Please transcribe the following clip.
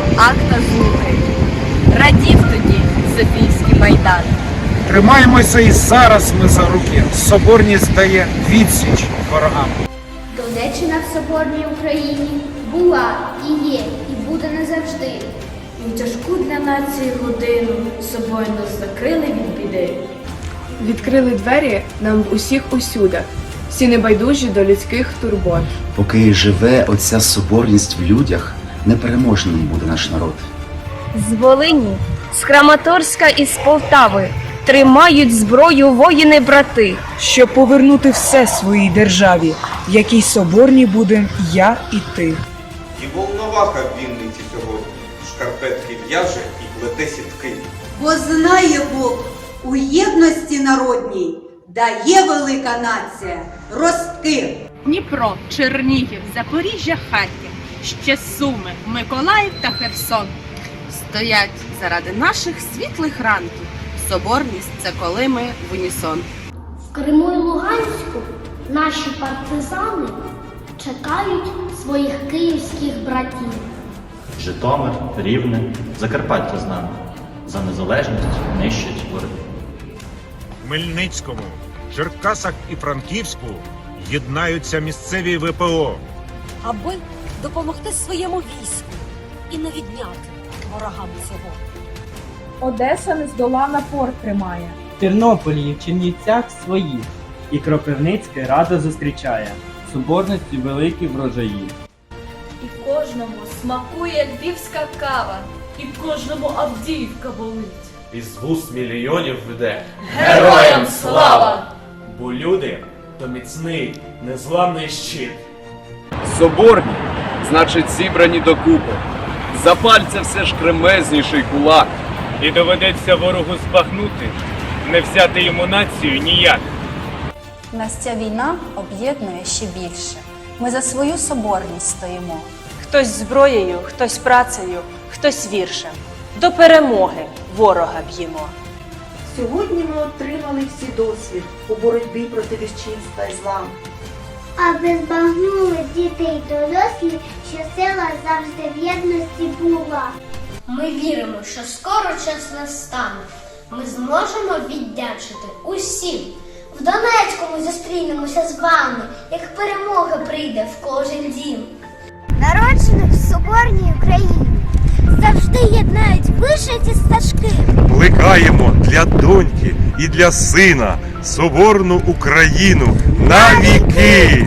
від акта злуки. Радів тоді Софійський майдан. Тримаємося і зараз ми за руки. Соборність дає відсіч ворогам. Донеччина в соборній Україні була і є, і буде назавжди. І в тяжку для нації годину собою нас закрили від біди. Відкрили двері нам усіх усюдах, всі небайдужі до людських турбот. Поки живе оця соборність в людях, непереможним буде наш народ. З Волині, з Краматорська і з Полтави тримають зброю воїни-брати. щоб повернути все своїй державі, в якій соборні будем я і ти. І волноваха в Вінниці сьогодні шкарпетки в'яже і плете сітки. Бо знає Бог, у єдності народній дає велика нація ростки. Дніпро, Чернігів, Запоріжжя, Харків, ще Суми, Миколаїв та Херсон. Стоять заради наших світлих ранків. Соборність це коли ми в унісон. В Криму і Луганську наші партизани чекають своїх київських братів. Житомир, Рівне, Закарпаття з нами. За незалежність нищать вороги. Хмельницькому, Черкасах і Франківську єднаються місцеві ВПО. Аби допомогти своєму війську і не відняти ворогам цього. Одеса нездолана порт тримає. В Тернополі і в Чернівцях свої, і Кропивницьке радо зустрічає. Соборності великі врожаї. І кожному смакує львівська кава, і кожному Авдіївка болить. Із вуст мільйонів веде. Героям слава! Бо люди то міцний, незламний щит. Соборні, значить, зібрані докупи. Запальця все ж кремезніший кулак. І доведеться ворогу збагнути, не взяти йому націю ніяк. Нас ця війна об'єднує ще більше. Ми за свою соборність стоїмо. Хтось зброєю, хтось працею, хтось віршем. До перемоги ворога б'ємо. Сьогодні ми отримали всі досвід у боротьбі проти віщинства і зла. Аби збагнули діти й дорослі, що сила завжди в єдності була. Ми віримо, що скоро час настане. Ми зможемо віддячити усім. В Донецькому зустрінемося з вами, як перемога прийде в кожен дім. Народжених в соборній Україні завжди єднають вишиті. Плекаємо для доньки і для сина соборну Україну на віки.